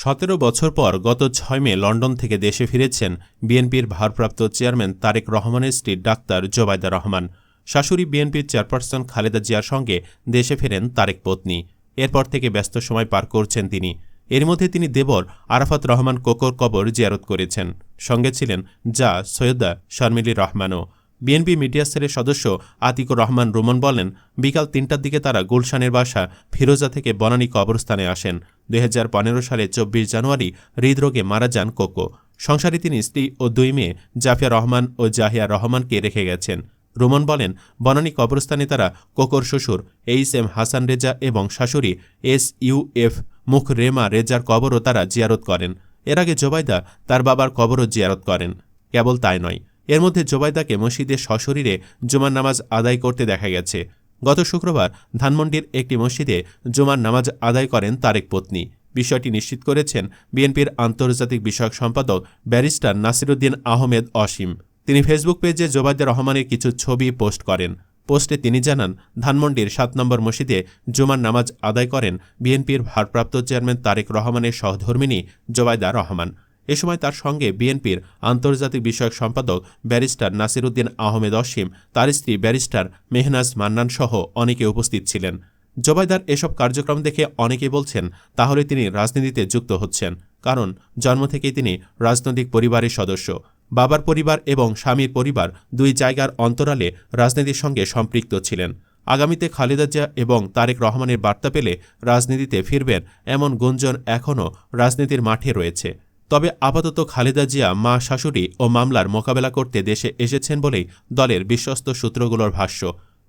সতেরো বছর পর গত ছয় মে লন্ডন থেকে দেশে ফিরেছেন বিএনপির ভারপ্রাপ্ত চেয়ারম্যান তারেক রহমানের স্ত্রী ডাক্তার জোবায়দা রহমান। শাশুড়ি বিএনপির চেয়ারপারসন খালেদা জিয়ার সঙ্গে দেশে ফেরেন তারেক পত্নী। এরপর থেকে ব্যস্ত সময় পার করছেন তিনি। এর মধ্যে তিনি দেবর আরাফাত রহমান কোকর কবর জিয়ারত করেছেন। সঙ্গে ছিলেন যা সৈয়দা শর্মিলী রহমানও। বিএনপি মিডিয়া সেলের সদস্য আতিকুর রহমান রুমন বলেন, বিকাল তিনটার দিকে তারা গুলশানের বাসা ফিরোজা থেকে বনানী কবরস্থানে আসেন। দুই হাজার পনেরো সালে চব্বিশ জানুয়ারি হৃদরোগে মারা যান কোকো। সংসারে তিনি স্ত্রী ও দুই মেয়ে, জাফিয়া রহমান ও জাহিয়া রহমানকে রেখে গেছেন। রুমন বলেন, বনানী কবরস্থানে তারা কোকর শ্বশুর এইচ এম হাসান রেজা এবং শাশুড়ি এস ইউ এফ মুখ রেমা রেজার কবরও তারা জিয়ারত করেন। এর আগে জোবাইদা তার বাবার কবরও জিয়ারত করেন। কেবল তাই নয়। এর মধ্যে জোবাইদাকে মসজিদে সশরীরে জুমার নামাজ আদায় করতে দেখা গেছে। গত শুক্রবার ধানমন্ডির একটি মসজিদে জুমার নামাজ আদায় করেন তারেক পত্নী। বিষয়টি নিশ্চিত করেছেন বিএনপির আন্তর্জাতিক বিষয়ক সম্পাদক ব্যারিস্টার নাসিরুদ্দিন আহমেদ অসীম। তিনি ফেসবুক পেজে জোবাইদা রহমানের কিছু ছবি পোস্ট করেন। পোস্টে তিনি জানান, ধানমন্ডির সাত নম্বর মসজিদে জুমার নামাজ আদায় করেন বিএনপির ভারপ্রাপ্ত চেয়ারম্যান তারেক রহমানের সহধর্মিনী জোবাইদা রহমান। এ সময় তার সঙ্গে বিএনপির আন্তর্জাতিক বিষয়ক সম্পাদক ব্যারিস্টার নাসিরুদ্দিন আহমেদ অসীম, তার স্ত্রী ব্যারিস্টার মেহনাজ মান্নান সহ অনেকে উপস্থিত ছিলেন। জবাইদার এসব কার্যক্রম দেখে অনেকে বলছেন, তাহলে তিনি রাজনীতিতে যুক্ত হচ্ছেন, কারণ জন্ম থেকেই তিনি রাজনৈতিক পরিবারের সদস্য। বাবার পরিবার এবং স্বামীর পরিবার দুই জায়গার অন্তরালে রাজনীতির সঙ্গে সম্পৃক্ত ছিলেন। আগামীতে খালেদা জিয়া এবং তারেক রহমানের বার্তা পেলে রাজনীতিতে ফিরবেন এমন গুঞ্জন এখনও রাজনীতির মাঠে রয়েছে। তবে আপাতত খালেদা জিয়া, মা শাশুড়ি ও মামলার মোকাবেলা করতে দেশে এসেছেন বলেই দলের বিশ্বস্ত সূত্রগুলোর ভাষ্য।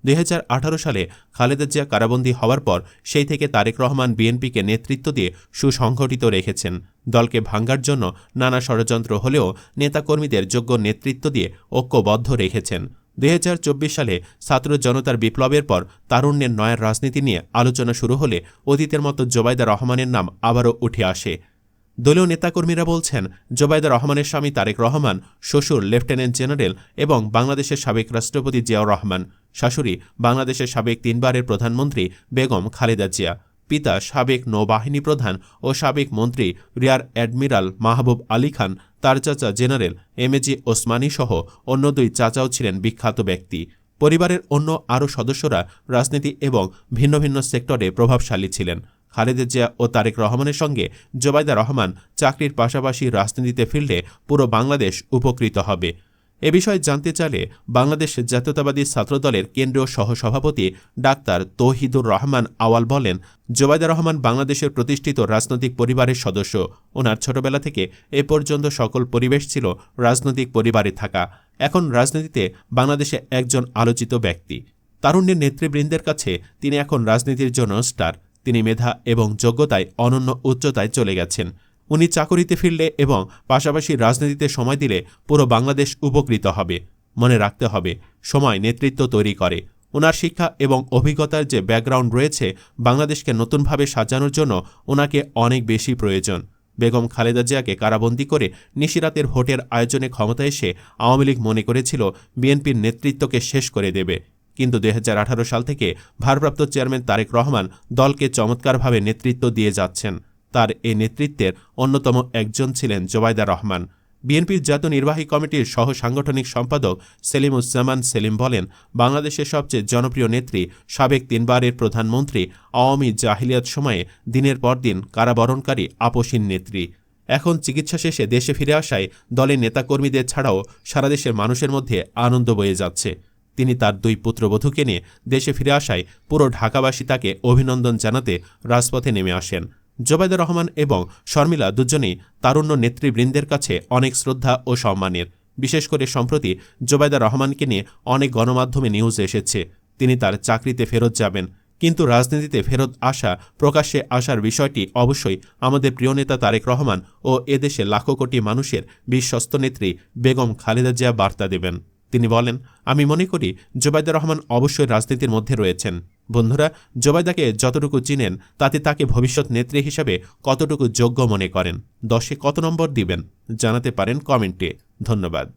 দুই হাজার আঠারো সালে খালেদা জিয়া কারাবন্দী হওয়ার পর সেই থেকে তারেক রহমান বিএনপিকে নেতৃত্ব দিয়ে সুসংগঠিত রেখেছেন। দলকে ভাঙ্গার জন্য নানা ষড়যন্ত্র হলেও নেতাকর্মীদের যোগ্য নেতৃত্ব দিয়ে ঐক্যবদ্ধ রেখেছেন। দু হাজার চব্বিশ সালে ছাত্র জনতার বিপ্লবের পর তারুণ্যের নয়ার রাজনীতি নিয়ে আলোচনা শুরু হলে অতীতের মতো জোবাইদা রহমানের নাম আবারও উঠে আসে। দলীয় নেতাকর্মীরা বলছেন, জোবাইদা রহমানের স্বামী তারেক রহমান, শ্বশুর লেফটেন্যান্ট জেনারেল এবং বাংলাদেশের সাবেক রাষ্ট্রপতি জিয়াউর রহমান। শাশুড়ি, বাংলাদেশের সাবেক তিনবারের প্রধানমন্ত্রী বেগম খালেদা জিয়া। পিতা সাবেক নৌবাহিনী প্রধান ও সাবেক মন্ত্রী রিয়ার অ্যাডমিরাল মাহবুব আলী খান, তার চাচা জেনারেল এমএজি ওসমানী সহ অন্য দুই চাচাও ছিলেন বিখ্যাত ব্যক্তি। পরিবারের অন্য আরও সদস্যরা রাজনীতি এবং ভিন্ন ভিন্ন সেক্টরে প্রভাবশালী ছিলেন। খালেদা জিয়া ও তারেক রহমানের সঙ্গে জোবাইদা রহমান চাকরির পাশাপাশি রাজনীতিতে ফিরলে পুরো বাংলাদেশ উপকৃত হবে। এ বিষয়ে জানতে চাইলে বাংলাদেশ জাতীয়তাবাদী ছাত্রদলের কেন্দ্রীয় সহসভাপতি ডাক্তার তৌহিদুর রহমান আওয়াল বলেন, জোবাইদা রহমান বাংলাদেশের প্রতিষ্ঠিত রাজনৈতিক পরিবারের সদস্য। ওনার ছোটবেলা থেকে এ পর্যন্ত সকল পরিবেশ ছিল রাজনৈতিক পরিবারে থাকা। এখন রাজনীতিতে বাংলাদেশে একজন আলোচিত ব্যক্তি। তারুণ্যের নেতৃবৃন্দের কাছে তিনি এখন রাজনীতির জন্য স্টার। তিনি মেধা এবং যোগ্যতায় অনন্য উচ্চতায় চলে গেছেন। উনি চাকরিতে ফিরলে এবং পাশাপাশি রাজনীতিতে সময় দিলে পুরো বাংলাদেশ উপকৃত হবে। মনে রাখতে হবে, সময় নেতৃত্ব তৈরি করে। ওনার শিক্ষা এবং অভিজ্ঞতার যে ব্যাকগ্রাউন্ড রয়েছে, বাংলাদেশকে নতুনভাবে সাজানোর জন্য ওনাকে অনেক বেশি প্রয়োজন। বেগম খালেদা জিয়াকে কারাবন্দী করে নিশিরাতের ভোটের আয়োজনে ক্ষমতা এসে আওয়ামী লীগ মনে করেছিল, বিএনপির নেতৃত্বকে শেষ করে দেবে। কিন্তু দুই হাজার আঠারো সাল থেকে ভারপ্রাপ্ত চেয়ারম্যান তারেক রহমান দলকে চমৎকারভাবে নেতৃত্ব দিয়ে যাচ্ছেন। তার এ নেতৃত্বের অন্যতম একজন ছিলেন জোবায়দা রহমান। বিএনপির জাতীয় নির্বাহী কমিটির সহ সাংগঠনিক সম্পাদক সেলিমুজ্জামান সেলিম বলেন, বাংলাদেশের সবচেয়ে জনপ্রিয় নেত্রী, সাবেক তিনবারের প্রধানমন্ত্রী, আওয়ামী জাহিলিয়াত সময়ে দিনের পর দিন কারাবরণকারী আপসীন নেত্রী। এখন চিকিৎসা শেষে দেশে ফিরে আসায় দলের নেতাকর্মীদের ছাড়াও সারা দেশের মানুষের মধ্যে আনন্দ বয়ে যাচ্ছে। তিনি তার দুই পুত্রবধূকে নিয়ে দেশে ফিরে আসায় পুরো ঢাকাবাসী তাকে অভিনন্দন জানাতে রাজপথে নেমে আসেন। জোবায়দা রহমান এবং শর্মিলা দুজনেই তারুণ্য নেতৃবৃন্দের কাছে অনেক শ্রদ্ধা ও সম্মানের। বিশেষ করে সম্প্রতি জোবায়দা রহমানকে নিয়ে অনেক গণমাধ্যমে নিউজ এসেছে। তিনি তার চাকরিতে ফেরত যাবেন। কিন্তু রাজনীতিতে ফেরত আসা, প্রকাশ্যে আসার বিষয়টি অবশ্যই আমাদের প্রিয় নেতা তারেক রহমান ও এদেশে লাখো কোটি মানুষের বিশ্বস্ত নেত্রী বেগম খালেদা জিয়া বার্তা দেবেন। তিনি বলেন, আমি মনে করি জোবায়দা রহমান অবশ্যই রাজনীতির মধ্যে রয়েছেন। বন্ধুরা জোবায়দাকে যতটুকু চিনেন, তাতে তাকে ভবিষ্যৎ নেত্রী হিসাবে কতটুকু যোগ্য মনে করেন? দশে কত নম্বর দিবেন? জানাতে পারেন কমেন্টে। ধন্যবাদ।